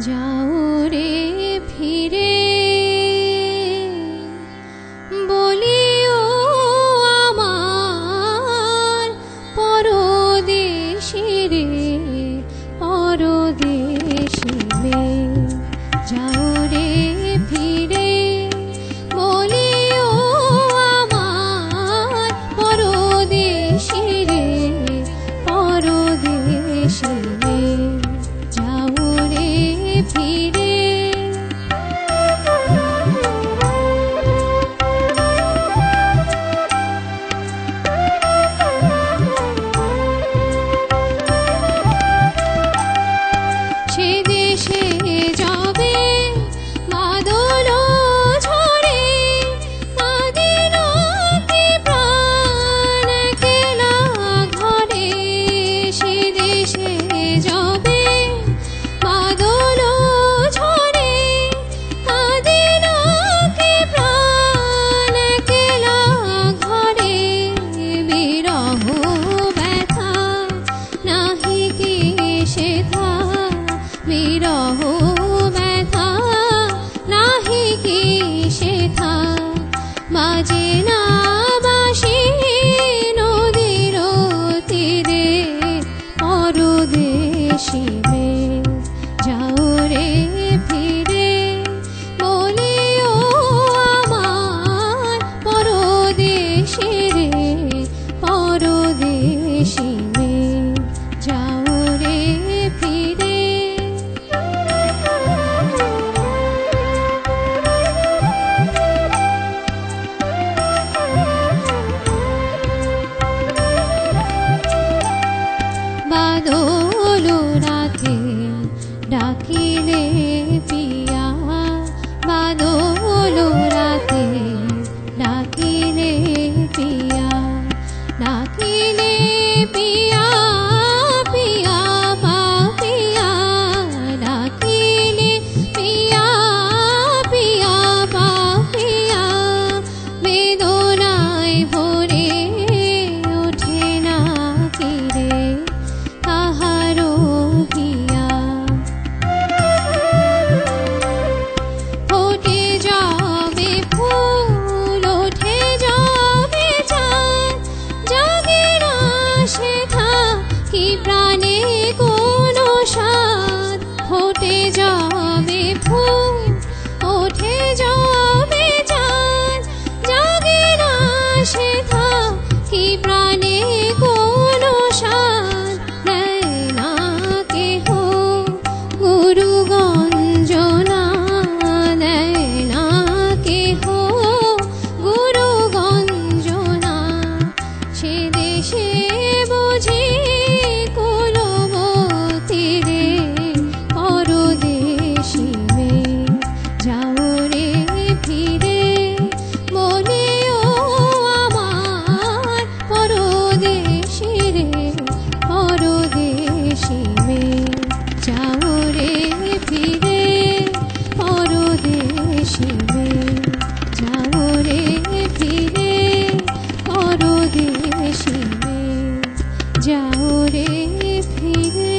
যাওরে ফিরে সেথা মাঝে না বাসে নদীর তীরে অরদেশে ফুল ওঠে না সে থাকি প্রাণে কোনো সার দেয় না কেহ গুরু গঞ্জনা না কেহ গুরু গঞ্জনা সে দেশে ভরে ফিরে